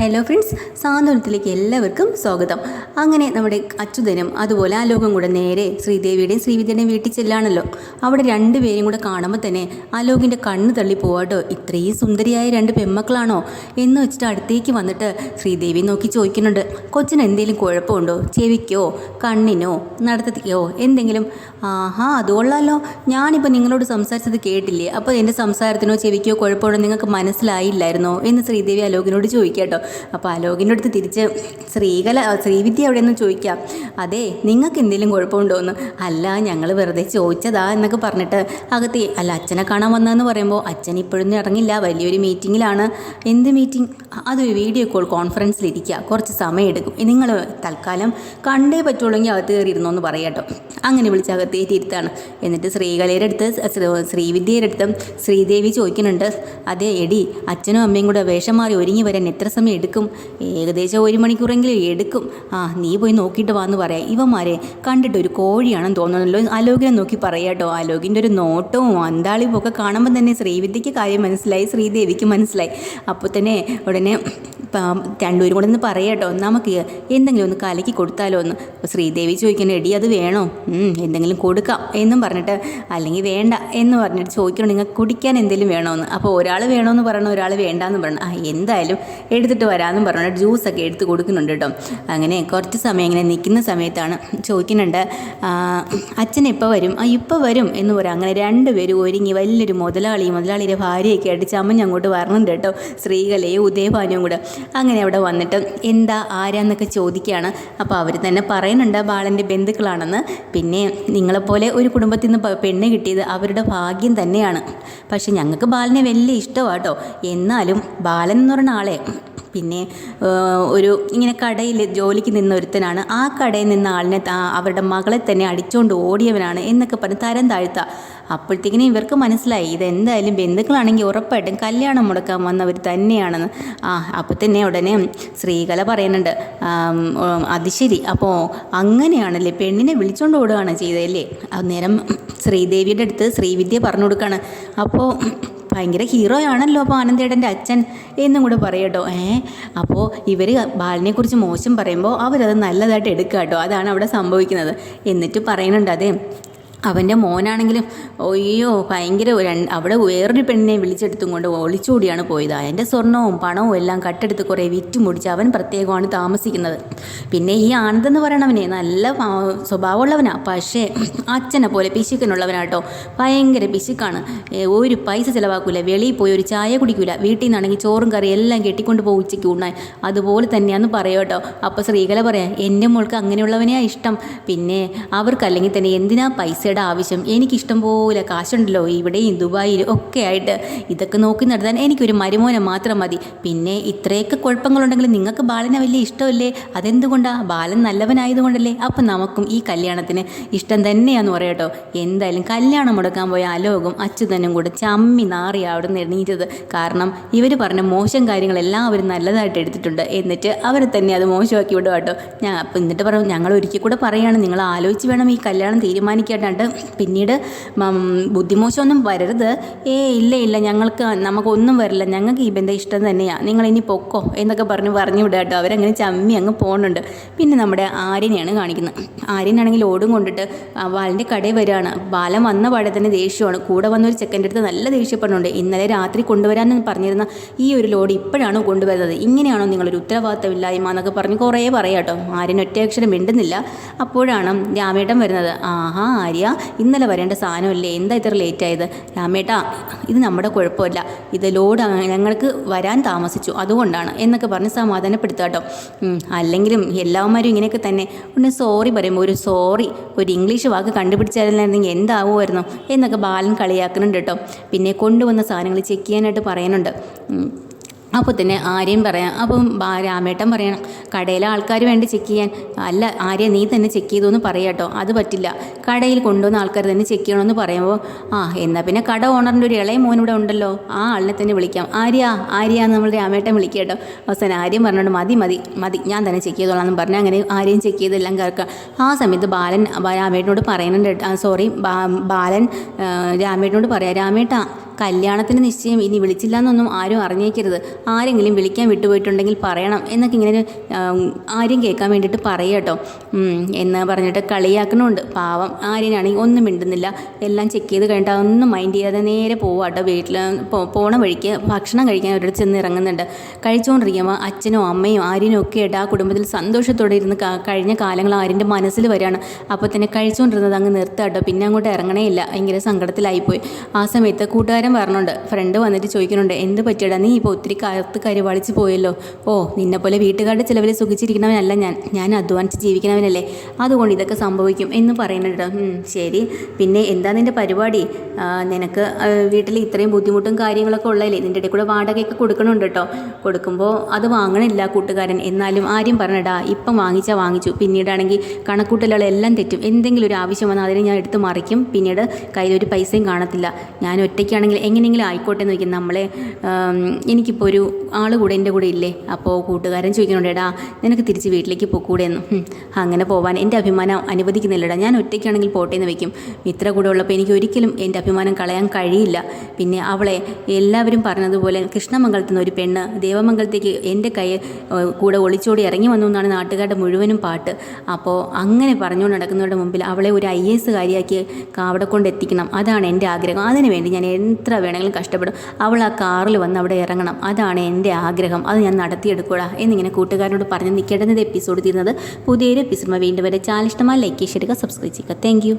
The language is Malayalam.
ഹലോ ഫ്രണ്ട്സ് സാന്ത്വനത്തിലേക്ക് എല്ലാവർക്കും സ്വാഗതം. അങ്ങനെ നമ്മുടെ അച്യുതനും അതുപോലെ ആ ലോകം കൂടെ നേരെ ശ്രീദേവിയുടെയും ശ്രീവിദ്യയുടെയും വീട്ടിൽ ചെല്ലാണല്ലോ അവിടെ രണ്ടുപേരും കൂടെ കാണുമ്പോൾ തന്നെ ആലോകിന്റെ കണ്ണ് തള്ളി പോവാട്ടോ ഇത്രയും സുന്ദരിയായ രണ്ട് പെമ്മക്കളാണോ എന്ന് വെച്ചിട്ട് അടുത്തേക്ക് വന്നിട്ട് ശ്രീദേവി നോക്കി ചോദിക്കുന്നുണ്ട്. കൊച്ചിന് എന്തെങ്കിലും കുഴപ്പമുണ്ടോ? ചെവിക്കോ? കണ്ണിനോ? നടത്തത്തിക്കോ? എന്തെങ്കിലും? ആഹാ അതുകൊള്ളാലോ. ഞാനിപ്പോൾ നിങ്ങളോട് സംസാരിച്ചത് കേട്ടില്ലേ? അപ്പോൾ എന്റെ സംസാരത്തിനോ ചെവിക്കോ കുഴപ്പമുണ്ടോ നിങ്ങൾക്ക് മനസ്സിലായില്ലായിരുന്നോ? എന്ന് ശ്രീദേവി അലോകിനോട് ചോദിക്കാട്ടോ അപ്പോൾ അലോകിന്റെ അടുത്ത് തിരിച്ച് ശ്രീകല ശ്രീവിദ്യ എവിടെയെന്ന് ചോദിക്കാം. അതെ നിങ്ങൾക്ക് എന്തെങ്കിലും കുഴപ്പമുണ്ടോ എന്ന് അല്ല ഞങ്ങൾ വെറുതെ ചോദിച്ചതാ എന്നൊക്കെ പറഞ്ഞിട്ട് അകത്ത് അല്ല അച്ഛനെ കാണാൻ വന്നതെന്ന് പറയുമ്പോൾ അച്ഛൻ ഇപ്പോഴൊന്നും ഇറങ്ങില്ല വലിയൊരു മീറ്റിങ്ങിലാണ്. എന്ത് മീറ്റിംഗ്? അതൊരു വീഡിയോ കോൾ കോൺഫറൻസിലിരിക്കുക. കുറച്ച് സമയം എടുക്കും നിങ്ങൾ തൽക്കാലം കണ്ടേ പറ്റുള്ളെങ്കിൽ അകത്ത് കയറിയിരുന്നോ എന്ന് പറയാട്ടോ അങ്ങനെ വിളിച്ച് അകത്തേറ്റി ഇരുത്താണ് എന്നിട്ട് ശ്രീകലയുടെ അടുത്ത് ശ്രീവിദ്യയുടെ അടുത്ത് ശ്രീദേവി ചോദിക്കുന്നുണ്ട്. അതെ എടി അച്ഛനും അമ്മയും കൂടെ വേഷം മാറി ഒരുങ്ങി വരാൻ എത്ര സമയം എടുക്കും. ഏകദേശം ഒരു മണിക്കൂറെങ്കിലും എടുക്കും. ആ നീ പോയി നോക്കിയിട്ട് വാന്ന് പറയാം. ഇവന്മാരെ കണ്ടിട്ട് ഒരു കോഴിയാണെന്ന് തോന്നുന്നല്ലോ അലോകിനെ നോക്കി പറയാട്ടോ അലോകിന്റെ ഒരു നോട്ടവും അന്താളിപ്പോ ഒക്കെ കാണുമ്പോൾ തന്നെ ശ്രീവിദ്യയ്ക്ക് കാര്യം മനസ്സിലായി. ശ്രീദേവിക്ക് മനസ്സിലായി. അപ്പോൾ തന്നെ ഉടനെ രണ്ടുപേരും കൂടെ ഒന്ന് പറയാട്ടോ നമുക്ക് എന്തെങ്കിലും ഒന്ന് കലക്കി കൊടുത്താലോ എന്ന്. ശ്രീദേവി ചോദിക്കണം എടി അത് വേണോ? എന്തെങ്കിലും കൊടുക്കാം. എന്നും പറഞ്ഞിട്ട് അല്ലെങ്കിൽ വേണ്ട എന്ന് പറഞ്ഞിട്ട് ചോദിക്കണം നിങ്ങൾക്ക് കുടിക്കാൻ എന്തെങ്കിലും വേണമെന്ന് അപ്പോൾ ഒരാൾ വേണമെന്ന് പറയണം ഒരാൾ വേണ്ടാന്ന് പറയണം ആ എന്തായാലും എടുത്തിട്ട് വരാമെന്നും പറഞ്ഞിട്ട് ജ്യൂസൊക്കെ എടുത്ത് കൊടുക്കുന്നുണ്ട് കേട്ടോ. അങ്ങനെ കുറച്ച് സമയം ഇങ്ങനെ നിൽക്കുന്ന സമയത്താണ് ചോദിക്കുന്നുണ്ട് അച്ഛൻ എപ്പോൾ വരും? ആ ഇപ്പോൾ വരും എന്ന് പറയാം. അങ്ങനെ രണ്ട് രണ്ടുപേരും ഒരുങ്ങി വലിയൊരു മുതലാളി മുതലാളിയുടെ ഭാര്യയൊക്കെ ആയിട്ട് ചമ്മഞ്ഞ് അങ്ങോട്ട് വരണുണ്ട് കേട്ടോ. ശ്രീകലയും ഉദയഭാനും കൂടെ. അങ്ങനെ അവിടെ വന്നിട്ട് എന്താ ആരാന്നൊക്കെ ചോദിക്കുകയാണ്. അപ്പോൾ അവർ തന്നെ പറയുന്നുണ്ട് ബാളന്റെ ബന്ധുക്കളാണെന്ന്. പിന്നെ നിങ്ങളെപ്പോലെ ഒരു കുടുംബത്തിൽ നിന്ന് പെണ്ണ് കിട്ടിയത് അവരുടെ ഭാഗ്യം തന്നെയാണ്. പക്ഷേ ഞങ്ങൾക്ക് ബാലനെ വലിയ ഇഷ്ടമാട്ടോ എന്നാലും ബാലൻ എന്ന് പറഞ്ഞ ആളെ പിന്നെ ഒരു ഇങ്ങനെ കടയിൽ ജോലിക്ക് നിന്ന ഒരുത്തനാണ്. ആ കടയിൽ നിന്ന ആളിനെ അവരുടെ മകളെ തന്നെ അടിച്ചുകൊണ്ട് ഓടിയവനാണ് എന്നൊക്കെ പറഞ്ഞ് തരം താഴ്ത്തുക അപ്പോഴത്തേക്കിനും ഇവർക്ക് മനസ്സിലായി ഇതെന്തായാലും ബന്ധുക്കളാണെങ്കിൽ ഉറപ്പായിട്ടും കല്യാണം മുടക്കാൻ വന്നവർ തന്നെയാണെന്ന്. ആ അപ്പോൾ തന്നെ ഉടനെ ശ്രീകല പറയുന്നുണ്ട്. അത് ശരി. അപ്പോൾ അങ്ങനെയാണല്ലേ പെണ്ണിനെ വിളിച്ചുകൊണ്ട് ഓടുകയാണ് ചെയ്തതല്ലേ? അന്നേരം ശ്രീദേവിയുടെ അടുത്ത് ശ്രീവിദ്യ പറഞ്ഞു കൊടുക്കുകയാണ് അപ്പോൾ ഭയങ്കര ഹീറോ ആണല്ലോ അപ്പോൾ ആനന്ദേടന്റെ അച്ഛൻ എന്നും കൂടെ പറയട്ടോ ഏ അപ്പോൾ ഇവർ ബാലിനെക്കുറിച്ച് മോശം പറയുമ്പോൾ അവരത് നല്ലതായിട്ട് എടുക്കുക കേട്ടോ. അതാണ് അവിടെ സംഭവിക്കുന്നത്. എന്നിട്ട് പറയുന്നുണ്ട് അതെ അവന്റെ മോനാണെങ്കിലും അയ്യോ ഭയങ്കര അവിടെ വേറൊരു പെണ്ണിനെ വിളിച്ചെടുത്തും കൊണ്ട് ഒളിച്ചോടിയാണ് പോയത്. അതിന്റെ സ്വർണവും പണവും എല്ലാം കട്ടെടുത്ത് കുറേ വിറ്റ് മുടിച്ച് അവൻ പ്രത്യേകമാണ് താമസിക്കുന്നത്. പിന്നെ ഈ ആനന്ദെന്ന് പറയണവനെ നല്ല സ്വഭാവമുള്ളവനാണ് സ്വഭാവമുള്ളവനാ. പക്ഷേ അച്ഛനെ പോലെ പിശുക്കനുള്ളവനാട്ടോ. ഭയങ്കര പിശുക്കാണ്. ഒരു പൈസ ചിലവാക്കൂല. വെളിയിൽ പോയി ഒരു ചായ കുടിക്കൂല. വീട്ടിൽ നിന്നാണെങ്കിൽ ചോറും കറി എല്ലാം കെട്ടിക്കൊണ്ട് പോകും ഉച്ചയ്ക്ക് ഉണ്ണാൻ അതുപോലെ തന്നെയാന്ന് പറയോട്ടോ അപ്പോൾ സ്ത്രീകളെ പറയാം എന്റെ മോൾക്ക് അങ്ങനെയുള്ളവനെയാണ് ഇഷ്ടം. പിന്നെ അവർക്കല്ലെങ്കിൽ തന്നെ എന്തിനാ പൈസയുടെ ആവശ്യം. എനിക്കിഷ്ടം പോലെ കാശുണ്ടല്ലോ. ഇവിടെയും ദുബായിലും ഒക്കെ ആയിട്ട് ഇതൊക്കെ നോക്കി നടത്താൻ എനിക്കൊരു മരുമോനെ മാത്രം മതി. പിന്നെ ഇത്രയൊക്കെ കുഴപ്പങ്ങളുണ്ടെങ്കിൽ നിങ്ങൾക്ക് ബാലനെ വലിയ ഇഷ്ടമല്ലേ? അതെന്തുകൊണ്ടാണ് ബാലൻ നല്ലവനായതുകൊണ്ടല്ലേ? അപ്പം നമുക്കും ഈ കല്യാണത്തിന് ഇഷ്ടം തന്നെയാന്ന് പറയട്ടോ എന്തായാലും കല്യാണം മുടക്കാൻ പോയ അലോകും അച്യുതനും കൂടെ ചമ്മി നാറി അവിടെ നിന്ന് എണീറ്റത്. കാരണം ഇവർ പറഞ്ഞ മോശം കാര്യങ്ങളെല്ലാം അവർ നല്ലതായിട്ട് എടുത്തിട്ടുണ്ട്. എന്നിട്ട് അവർ തന്നെ അത് മോശമാക്കി വിടുക കേട്ടോ. ഞാൻ അപ്പം എന്നിട്ട് പറഞ്ഞു ഞങ്ങൾ ഒരിക്കൽ കൂടെ പറയുകയാണ് നിങ്ങൾ ആലോചിച്ച് വേണം ഈ കല്യാണം തീരുമാനിക്കാണ്ട് പിന്നീട് ബുദ്ധിമോശമൊന്നും വരരുത്. ഏ ഇല്ല ഇല്ല ഞങ്ങൾക്ക് നമുക്കൊന്നും വരില്ല. ഞങ്ങൾക്ക് ഈ ബന്ധം ഇഷ്ടം തന്നെയാണ് നിങ്ങൾ ഇനി പൊക്കോ എന്നൊക്കെ പറഞ്ഞ് പറഞ്ഞു വിടുക കേട്ടോ. അവരങ്ങനെ ചമ്മി അങ്ങ് പോകുന്നുണ്ട് പിന്നെ നമ്മുടെ ആര്യനെയാണ് കാണിക്കുന്നത്. ആര്യനാണെങ്കിൽ ഓടും കൊണ്ടിട്ട് ബാലന്റെ കടയിൽ വരികയാണ്. ബാലൻ വന്ന പാടെ തന്നെ ദേഷ്യമാണ്. കൂടെ വന്ന ഒരു ചെക്കന്റെ അടുത്ത് നല്ല ദേഷ്യപ്പെടുന്നുണ്ട് ഇന്നലെ രാത്രി കൊണ്ടുവരാമെന്ന് പറഞ്ഞിരുന്ന ഈ ഒരു ലോഡ് ഇപ്പോഴാണ് കൊണ്ടുവരുന്നത്? ഇങ്ങനെയാണോ നിങ്ങളൊരു ഉത്തരവാദിത്തമില്ലായ്മ എന്നൊക്കെ പറഞ്ഞ് കുറേ പറയാം കേട്ടോ. ആര്യൻ ഒറ്റ അക്ഷരം മിണ്ടുന്നില്ല. അപ്പോഴാണ് രാമേട്ടൻ വരുന്നത്. ആഹാ ആര്യ. ഇന്നലെ വരേണ്ട സാധനമല്ലേ? എന്താ ഇത്ര ലേറ്റ് ആയത്? രാമേട്ടാ ഇത് നമ്മുടെ കുഴപ്പമില്ല. ഇത് ലോഡ് ഞങ്ങൾക്ക് വരാൻ താമസിച്ചു. അതുകൊണ്ടാണ് എന്നൊക്കെ പറഞ്ഞ് സമാധാനപ്പെടുത്തുക കേട്ടോ. അല്ലെങ്കിലും എല്ലാവന്മാരും ഇങ്ങനെയൊക്കെ തന്നെ. ഒന്ന് സോറി പറയുമ്പോൾ ഒരു സോറി ഒരു ഇംഗ്ലീഷ് വാക്ക് കണ്ടുപിടിച്ചായിരുന്നെങ്കിൽ എന്താവുമായിരുന്നു? എന്നൊക്കെ ബാലൻ കളിയാക്കുന്നുണ്ട് കേട്ടോ. പിന്നെ കൊണ്ടുവന്ന സാധനങ്ങൾ ചെക്ക് ചെയ്യാനായിട്ട് പറയുന്നുണ്ട് ഉം. അപ്പോൾ തന്നെ ആരെയും പറയാം. അപ്പം രാമേട്ടൻ പറയണം കടയിലെ ആൾക്കാർ വേണ്ടി ചെക്ക് ചെയ്യാൻ. അല്ല ആര്യ നീ തന്നെ ചെക്ക് ചെയ്തു എന്ന് പറയാം കേട്ടോ അത് പറ്റില്ല. കടയിൽ കൊണ്ടുവന്ന ആൾക്കാർ തന്നെ ചെക്ക് ചെയ്യണമെന്ന് പറയുമ്പോൾ ആ എന്നാൽ പിന്നെ കട ഓണറിന്റെ ഒരു ഇളയ മോൻ ഇവിടെ ഉണ്ടല്ലോ. ആ ആളിനെ തന്നെ വിളിക്കാം. ആര്യ ആര്യ നമ്മൾ രാമേട്ടൻ വിളിക്കട്ടോ കേട്ടോ അവസാനം ആര്യം പറഞ്ഞോണ്ട് മതി മതി മതി ഞാൻ തന്നെ ചെക്ക് ചെയ്തോളാം എന്ന് പറഞ്ഞാൽ അങ്ങനെ ആര്യം ചെക്ക് ചെയ്തെല്ലാം കേൾക്കാം ആ സമയത്ത് ബാലൻ രാമേട്ടനോട് പറയുന്നുണ്ട് സോറി ബാലൻ രാമേട്ടനോട് പറയാം രാമേട്ടാ കല്യാണത്തിന് നിശ്ചയം ഇനി വിളിച്ചില്ല എന്നൊന്നും ആരും അറിഞ്ഞേക്കരുത്. ആരെങ്കിലും വിളിക്കാൻ വിട്ടുപോയിട്ടുണ്ടെങ്കിൽ പറയണം എന്നൊക്കെ ഇങ്ങനെ ആരും കേൾക്കാൻ വേണ്ടിയിട്ട് പറയുക കേട്ടോ. എന്ന് പറഞ്ഞിട്ട് കളിയാക്കണമുണ്ട് പാവം ആര്യനാണെങ്കിൽ ഒന്നും മിണ്ടുന്നില്ല. എല്ലാം ചെക്ക് ചെയ്ത് കഴിഞ്ഞിട്ട് അതൊന്നും മൈൻഡ് ചെയ്യാതെ നേരെ പോവുക കേട്ടോ വീട്ടിൽ പോണ വഴിക്ക് ഭക്ഷണം കഴിക്കാൻ ഒരിടത്ത് ചെന്ന് ഇറങ്ങുന്നുണ്ട്. കഴിച്ചുകൊണ്ടിരിക്കുമ്പോൾ അച്ഛനും അമ്മയും ആര്യനും ഒക്കെ ആയിട്ട് ആ കുടുംബത്തിൽ സന്തോഷത്തോടെ ഇരുന്ന് കഴിഞ്ഞ കാലങ്ങൾ ആര്യന്റെ മനസ്സിൽ വരികയാണ്. അപ്പോൾ തന്നെ കഴിച്ചുകൊണ്ടിരുന്നത് അങ്ങ് നിർത്താട്ടോ കേട്ടോ. പിന്നെ അങ്ങോട്ട് ഇറങ്ങണേ ഇല്ല. ഭയങ്കര സങ്കടത്തിലായിപ്പോയി. ആ സമയത്ത് കൂട്ടുകാരൻ പറഞ്ഞുണ്ട്. ഫ്രണ്ട് വന്നിട്ട് ചോദിക്കുന്നുണ്ട് എന്ത് പറ്റിയടാ? നീ ഇപ്പോൾ ഒത്തിരി കാലത്ത് കരുവാളിച്ച് പോയല്ലോ. ഓ നിന്നെപ്പോലെ വീട്ടുകാരുടെ ചിലവിൽ സുഖിച്ചിരിക്കണവനല്ല ഞാൻ. ഞാൻ അധ്വാനിച്ച് ജീവിക്കുന്നവനല്ലേ. അതുകൊണ്ട് ഇതൊക്കെ സംഭവിക്കും എന്ന് പറയുന്നുണ്ട് ശരി. പിന്നെ എന്താ നിന്റെ പരിപാടി? നിനക്ക് വീട്ടിൽ ഇത്രയും ബുദ്ധിമുട്ടും കാര്യങ്ങളൊക്കെ ഉള്ളതല്ലേ? നിന്റെ ഇടയിൽ കൂടെ വാടകയൊക്കെ കൊടുക്കണുണ്ട് കേട്ടോ കൊടുക്കുമ്പോൾ അത് വാങ്ങണില്ല കൂട്ടുകാരൻ. എന്നാലും ആരും പറഞ്ഞടാ ഇപ്പം വാങ്ങിച്ചാൽ വാങ്ങിച്ചു. പിന്നീടാണെങ്കിൽ കണക്കൂട്ടലുകളെല്ലാം തെറ്റും. എന്തെങ്കിലും ഒരു ആവശ്യം വന്നാൽ അതിനെ ഞാൻ എടുത്ത് മറിക്കും. പിന്നീട് കയ്യിലൊരു പൈസയും കാണത്തില്ല. ഞാൻ ഒറ്റയ്ക്കാണെങ്കിൽ എങ്ങനെയെങ്കിലും ആയിക്കോട്ടെ എന്ന് ചോദിക്കും നമ്മളെ എനിക്കിപ്പോൾ ഒരു ആൾ കൂടെ എന്റെ കൂടെ ഇല്ലേ? അപ്പോൾ കൂട്ടുകാരൻ ചോദിക്കുന്നുണ്ട് എടാ നിനക്ക് തിരിച്ച് വീട്ടിലേക്ക് പോക്കൂടെ എന്ന്. അങ്ങനെ പോവാൻ എന്റെ അഭിമാനം അനുവദിക്കുന്നില്ലടാ. ഞാൻ ഒറ്റയ്ക്കാണെങ്കിൽ പോട്ടെ എന്ന് വയ്ക്കും. ഇത്ര കൂടെ ഉള്ളപ്പോൾ എനിക്ക് ഒരിക്കലും എന്റെ അഭിമാനം കളയാൻ കഴിയില്ല. പിന്നെ അവളെ എല്ലാവരും പറഞ്ഞതുപോലെ കൃഷ്ണമംഗലത്തു നിന്ന് ഒരു പെണ്ണ് ദേവമംഗലത്തേക്ക് എന്റെ കൈ കൂടെ ഒളിച്ചോടി ഇറങ്ങി വന്നു എന്നാണ് നാട്ടുകാരുടെ മുഴുവനും പാട്ട്. അപ്പോൾ അങ്ങനെ പറഞ്ഞുകൊണ്ട് നടക്കുന്നവരുടെ മുമ്പിൽ അവളെ ഒരു ഐ എസ് കാര്യമാക്കി അവിടെ കൊണ്ട് എത്തിക്കണം അതാണ് എന്റെ ആഗ്രഹം. അതിനു വേണ്ടി ഞാൻ എത്ര വേണമെങ്കിലും കഷ്ടപ്പെടും. അവൾ ആ കാറിൽ വന്ന് അവിടെ ഇറങ്ങണം. അതാണ് എന്റെ ആഗ്രഹം. അത് ഞാൻ നടത്തിയെടുക്കൂടാ എന്നിങ്ങനെ കൂട്ടുകാരനോട് പറഞ്ഞ് നിൽക്കേണ്ടുന്നത് എപ്പിസോഡ് തീരുന്നത് പുതിയൊരു എപ്പിസോഡ് വീണ്ടും വരെ. ചാനൽ ഇഷ്ടമായി ലൈക്ക് ചെയ്യുക സബ്സ്ക്രൈബ് ചെയ്യുക. താങ്ക്